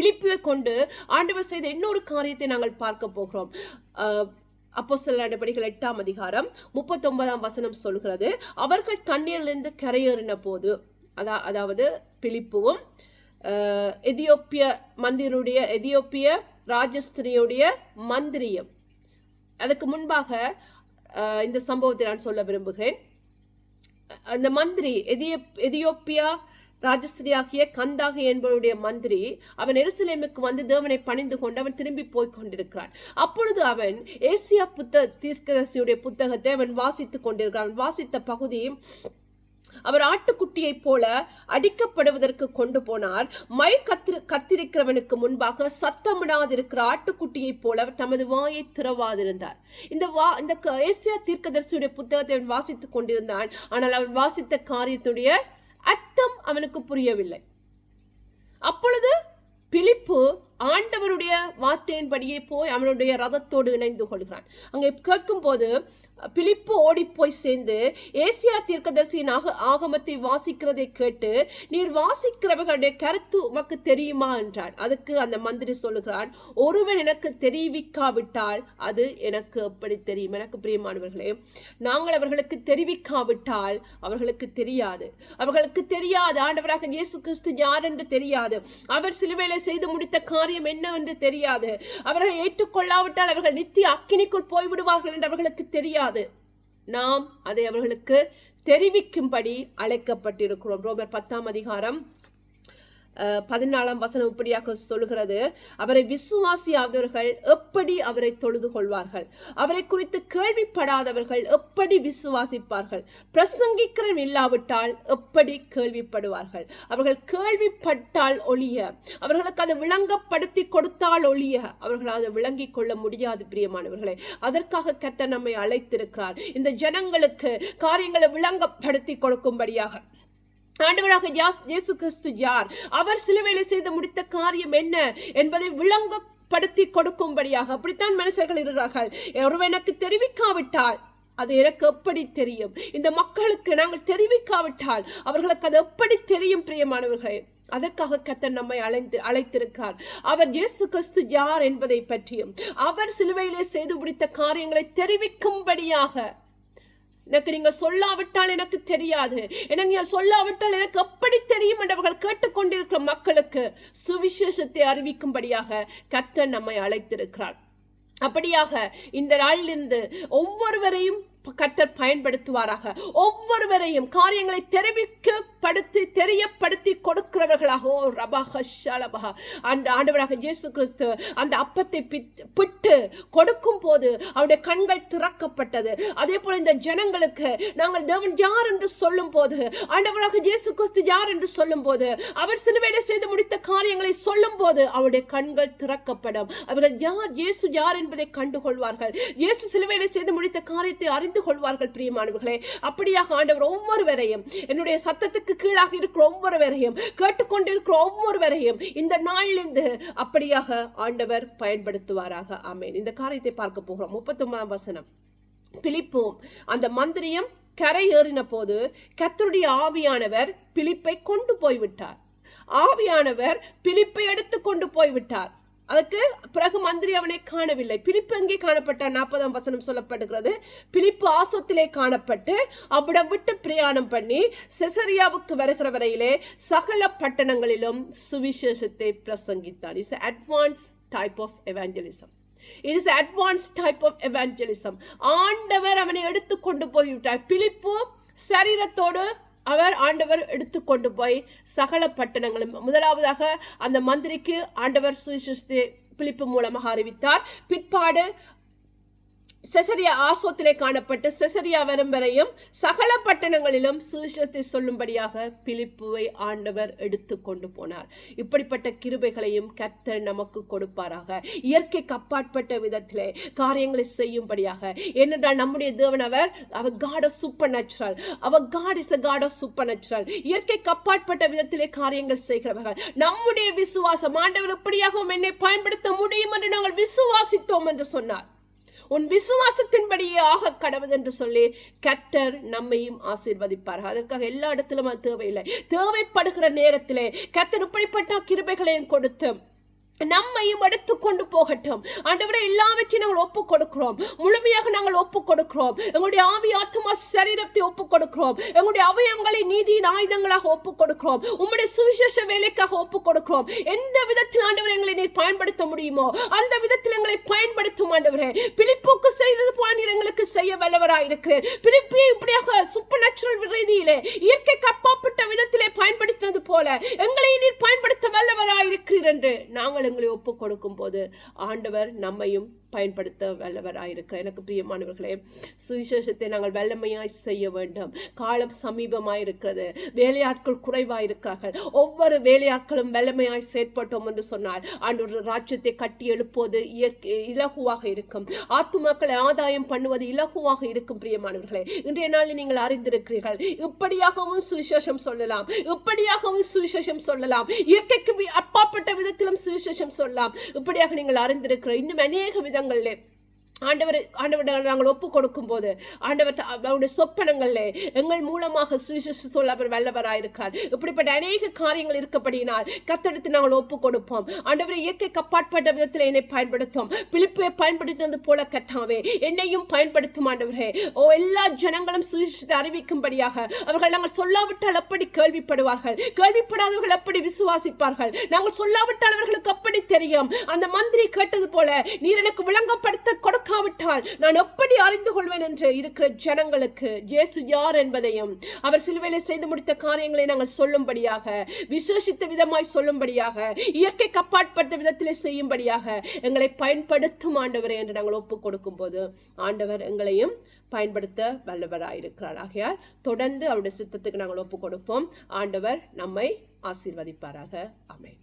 பிலிப்பியை கொண்டு ஆண்டவர் செய்த இன்னொரு காரியத்தை நாங்கள் பார்க்க போகிறோம். அப்போ சில நடவடிக்கைகள் எட்டாம் அதிகாரம் முப்பத்தொன்பதாம் வசனம் சொல்கிறது அவர்கள் தண்ணீரிலிருந்து கரையேறின போது அதா அதாவது பிலிப்புவும் எதியோப்பிய மந்திரியுடைய எதியோப்பிய ராஜஸ்திரியுடைய மந்திரியம். அதுக்கு முன்பாக இந்த சம்பவத்தை நான் சொல்ல விரும்புகிறேன். அந்த மந்திரி எதிய எதியோப்பியா ராஜஸ்திரியாகிய கந்தாக என்பவருடைய மந்திரி அவன் எருசலேமுக்கு வந்து தேவனை பணிந்து கொண்டு அவன் திரும்பி போய் கொண்டிருக்கிறான். அப்பொழுது அவன் ஏசியா புத்த தீஸ்கதர்சியுடைய புத்தகத்தை அவன் வாசித்துக் கொண்டிருக்கிறான். அவன் வாசித்த பகுதி அவர் ஆட்டுக்குட்டியைப் போல அடிக்கப்படுவதற்கு கொண்டு போனார். மை கத்திரு கத்திருக்கிறவனுக்கு முன்பாக சத்தமிடாதிருக்கிற ஆட்டுக்குட்டியைப் போல அவர் தமது வாயை திறவாதிருந்தார். இந்த வா இந்த க- ஏசியா தீர்க்கதர்சியுடைய புத்தகத்தை அவன் வாசித்துக் கொண்டிருந்தான். ஆனால் அவன் வாசித்த காரியத்துடைய அர்த்தம் அவனுக்கு புரியவில்லை. அப்பொழுது பிலிப்பு ஆண்டவருடைய வார்த்தையின்படியே போய் அவனுடைய ரதத்தோடு இணைந்து கொள்கிறான். அங்கே கேட்கும்போது பிலிப்பு ஓடிப்போய் சேர்ந்து ஏசியா தீர்க்கதர்சியின் ஆக ஆகமத்தை வாசிக்கிறதை கேட்டு நீர் வாசிக்கிறவர்களுடைய கருத்து உமக்கு தெரியுமா? என்றான். அதுக்கு அந்த மந்திரி சொல்லுகிறான் ஒருவன் எனக்கு தெரிவிக்காவிட்டால் அது எனக்கு எப்படி தெரியும்? எனக்கு பிரியமானவர்களே நாங்கள் அவர்களுக்கு தெரிவிக்காவிட்டால் அவர்களுக்கு தெரியாது. அவர்களுக்கு தெரியாது ஆண்டவராக இயேசு கிறிஸ்து யார் என்று தெரியாது. அவர் சிலுவையில செய்து முடித்த காரியம் என்ன என்று தெரியாது. அவர்களை ஏற்றுக்கொள்ளாவிட்டால் அவர்கள் நித்திய அக்கினிக்குள் போய்விடுவார்கள் என்று அவர்களுக்கு தெரியாது. நாம் அதை அவர்களுக்கு தெரிவிக்கும்படி அழைக்கப்பட்டிருக்கிறோம். ரோமர் பத்தாம் அதிகாரம் பதினாலாம் வசனம் இப்படியாக சொல்லுகிறது. அவரை விசுவாசியாதவர்கள் எப்படி அவரை தொழுது கொள்வார்கள்? அவரை குறித்து கேள்விப்படாதவர்கள் எப்படி விசுவாசிப்பார்கள்? பிரசங்கிக்கிறன் இல்லாவிட்டால் எப்படி கேள்விப்படுவார்கள்? அவர்கள் கேள்விப்பட்டால் ஒழிய அவர்களுக்கு அதை விளங்கப்படுத்தி கொடுத்தால் ஒழிய அவர்கள் அதை விளங்கிக் கொள்ள முடியாது பிரியமானவர்களே. அதற்காக கத்த நம்மை அழைத்திருக்கிறார். இந்த ஜனங்களுக்கு காரியங்களை விளங்கப்படுத்தி கொடுக்கும்படியாக. ஆண்டவராக யாஸ் இயேசு கிறிஸ்து யார்? அவர் சிலுவையில செய்து முடித்த காரியம் என்ன என்பதை விளங்கப்படுத்தி கொடுக்கும்படியாக அப்படித்தான் மனுஷர்கள் இருக்கிறார்கள். ஒருவன் எனக்கு தெரிவிக்காவிட்டால் அது எனக்கு எப்படி தெரியும்? இந்த மக்களுக்கு நாங்கள் தெரிவிக்காவிட்டால் அவர்களுக்கு அது எப்படி தெரியும் பிரியமானவர்களே? அதற்காக கத்தன் நம்மை அழைத்து அழைத்திருக்கார் அவர் இயேசு கிறிஸ்து யார் என்பதை பற்றியும் அவர் சிலுவையிலே செய்து முடித்த காரியங்களை தெரிவிக்கும்படியாக எனக்கு நீங்க சொல்லாவிட்டால் எனக்கு தெரியாது. எனக்கு சொல்லாவிட்டால் எனக்கு எப்படி தெரியும் என்றவர்கள் கேட்டுக்கொண்டிருக்கிற மக்களுக்கு சுவிசேஷத்தை அறிவிக்கும்படியாக கத்தன் நம்மை அழைத்திருக்கிறார். அப்படியாக இந்த நாளிலிருந்து ஒவ்வொருவரையும் கத்தர் பயன்படுத்துவாராக. ஒவ்வொருவரையும் காரியங்களை தெரிவிக்கப்படுத்தி தெரியப்படுத்தி கொடுக்கிறவர்களாக. ஓ ரபா ஷலபா அந்த ஆண்டவராக இயேசு கிறிஸ்து அந்த அப்பத்தை பிட்டு கொடுக்கும் போது அவருடைய கண்கள் திறக்கப்பட்டது. அதே போல இந்த ஜனங்களுக்கு நாங்கள் தேவன் யார் என்று சொல்லும் போது ஆண்டவராக இயேசு கிறிஸ்து யார் என்று சொல்லும் போது அவர் சிலுவையில செய்து முடித்த காரியங்களை சொல்லும் போது அவருடைய கண்கள் திறக்கப்படும். அவர்கள் யார் இயேசு யார் என்பதை கண்டுகொள்வார்கள். இயேசு சிலுவையில செய்து முடித்த காரியத்தை அறிந்து கொள்வார்கள் பிரியமானவர்களே. அப்படியாக ஆண்டவர் ஒவ்வொருவரையும் என்னுடைய சத்தத்துக்கு கீழாக இருக்கிற ஒவ்வொருவரையும் கேட்டுக்கொண்டிருக்கிற ஒவ்வொருவரையும் இந்த நாளிலிருந்து அப்படியாக ஆண்டவர் பயன்படுத்துவாராக. ஆமேன். இந்த காரியத்தை பார்க்க போகிறோம். முப்பத்தொன்பதாம் வசனம். பிலிப்பும் அந்த மந்திரியும் கரை ஏறின போது கத்தருடைய ஆவியானவர் பிலிப்பை கொண்டு போய்விட்டார். ஆவியானவர் பிலிப்பை எடுத்து கொண்டு போய்விட்டார். அதுக்கு பிறகு மந்திரி அவனை காணவில்லை. பிலிப்பு எங்கே காணப்பட்டார் நாற்பதாம் வசனம் சொல்லப்படுகிறது. பிலிப்பு ஆசத்திலே காணப்பட்டு அவ்விடம் விட்டு பிரயாணம் பண்ணி செசரியாவுக்கு வருகிற வரையிலே சகல பட்டணங்களிலும் சுவிசேஷத்தை பிரசங்கித்தார். Is advance type of evangelism it is advance type of evangelism ஆண்டவர் அவனை எடுத்துக்கொண்டு போய்விட்டார். பிலிப்பு சரீரத்தோடு அவர் ஆண்டவர் எடுத்துக்கொண்டு போய் சகல பட்டணங்களும் முதலாவதாக அந்த மந்திரிக்கு ஆண்டவர் சுவிசிஸ்து பிலிப்பு மூலமாக அறிவித்தார். பிற்பாடு செசரியா ஆசோத்திலே காணப்பட்டு செசரியா வரும் வரையும் சகல பட்டணங்களிலும் சுவிசேஷத்தை சொல்லும்படியாக பிலிப்புவை ஆண்டவர் எடுத்து கொண்டு போனார். இப்படிப்பட்ட கிருபைகளையும் கர்த்தர் நமக்கு கொடுப்பாராக. இயற்கைக்கு அப்பாற்பட்ட விதத்திலே காரியங்களை செய்யும்படியாக. ஏனென்றால் நம்முடைய தேவன் அவர் அவர் God of supernatural our God is a God of supernatural இயற்கைக்கு அப்பாற்பட்ட விதத்திலே காரியங்கள் செய்கிறவர்கள். நம்முடைய விசுவாசம் ஆண்டவர் எப்படியாகவும் என்னை பயன்படுத்த முடியும் என்று நாங்கள் விசுவாசித்தோம் என்று சொன்னார். உன் விசுவாசத்தின்படியே ஆக கடவுது என்று சொல்லி கத்தர் நம்மையும் ஆசீர்வதிப்பார் அதற்காக எல்லா இடத்திலும் அது தேவையில்லை. தேவைப்படுகிற நேரத்திலே கத்தர் இப்படிப்பட்ட கிருபைகளையும் கொடுத்து நம்மையும் எடுத்து கொண்டு போகட்டும். ஆண்டவரை எல்லாவற்றையும் நாங்கள் ஒப்பு கொடுக்கிறோம். முழுமையாக நாங்கள் ஒப்பு கொடுக்கிறோம். எங்களுடைய ஆவி ஆத்மா சரீரத்தை ஒப்பு கொடுக்கிறோம். எங்களுடைய அவயவங்களை நீதியின் ஆயுதங்களாக ஒப்பு கொடுக்கிறோம். உங்களுடைய சுவிசேஷ வேலைக்காக ஒப்பு கொடுக்கிறோம். எந்த விதத்தில் ஆண்டவர் எங்களை பயன்படுத்த முடியுமோ? அந்த விதத்தில் எங்களை பயன்படுத்தும் ஆண்டவரே. பிலிப்புக்கு செய்தது போல எங்களுக்கு செய்ய வல்லவராக இருக்கிறேன் பிலிப்பியை இப்படியாக சூப்பர் நேச்சுரல் ரீதியிலே இயற்கைக்கு அப்பாற்பட்ட விதத்திலே பயன்படுத்தினது போல எங்களை நீர் பயன்படுத்த வல்லவராக இருக்கிறீர் என்று நாங்கள் எங்களை ஒப்பு கொடுக்கும் போது ஆண்டவர் நம்மையும் பயன்படுத்த வல்லவராயிருக்கிறார் எனக்கு பிரியமானவர்களே சுவிசேஷத்தை நாங்கள் வல்லமையாய் செய்ய வேண்டும். காலம் சமீபமாய் இருக்கிறது வேலையாட்கள் குறைவாய் இருக்கிறார்கள் ஒவ்வொரு வேலையாட்களும் வல்லமையாய் செயற்பட்டோம் என்று சொன்னால் ஆண்டு ராஜ்யத்தை கட்டி எழுப்புவது இயற்கை இலகுவாக இருக்கும். ஆத்துமாக்களை ஆதாயம் பண்ணுவது இலகுவாக இருக்கும் பிரியமானவர்களே. இன்றைய நாளில் நீங்கள் அறிந்திருக்கிறீர்கள் இப்படியாகவும் சுவிசேஷம் சொல்லலாம் இப்படியாகவும் சுவிசேஷம் சொல்லலாம் இயற்கைக்கு அப்பாப்பட்ட அப்பாற்பட்ட விதத்திலும் சுவிசேஷம் சொல்லலாம். இப்படியாக நீங்கள் அறிந்திருக்கிற இன்னும் அநேக இடங்களில். ஆண்டவர் ஆண்டவர் நாங்கள் ஒப்பு கொடுக்கும் போது ஆண்டவர் அவருடைய சொப்பனங்களிலே எங்கள் மூலமாக சுவிசேஷத்தோல் அவர் வல்லவராயிருக்கார். இப்படிப்பட்ட அநேக காரியங்கள் இருக்கப்படியினால் கத்தெடுத்து நாங்கள் ஒப்பு கொடுப்போம் ஆண்டவரை இயற்கை கப்பாற்பட்ட விதத்தில் என்னை பயன்படுத்தும். பிலிப்பை பயன்படுத்தினது போல கத்தாவே என்னையும் பயன்படுத்தும் ஆண்டவரே. ஓ எல்லா ஜனங்களும் சுவிசேஷத்தை அறிவிக்கும்படியாக அவர்கள் நாங்கள் சொல்லாவிட்டால் அப்படி கேள்விப்படுவார்கள். கேள்விப்படாதவர்கள் அப்படி விசுவாசிப்பார்கள். நாங்கள் சொல்லாவிட்டால் அவர்களுக்கு அப்படி தெரியும். அந்த மந்திரி கேட்டது போல நீர் எனக்கு விளங்கப்படுத்த கொடுக்க பார்க்காவிட்டால் நான் எப்படி அறிந்து கொள்வேன் என்று இருக்கிற ஜனங்களுக்கு ஜேசு யார் என்பதையும் அவர் சிலுவையிலே செய்து முடித்த காரியங்களை நாங்கள் சொல்லும்படியாக விசேஷித்த விதமாய் சொல்லும்படியாக இயற்கை கப்பாட்பட்ட விதத்திலே செய்யும்படியாக எங்களை பயன்படுத்தும் ஆண்டவரே என்று நாங்கள் ஒப்பு கொடுக்கும் போது ஆண்டவர் எங்களையும் பயன்படுத்த வல்லவராயிருக்கிறார். ஆகையால் தொடர்ந்து அவருடைய சித்தத்துக்கு நாங்கள் ஒப்பு கொடுப்போம் ஆண்டவர் நம்மை ஆசீர்வதிப்பாராக. அமேன்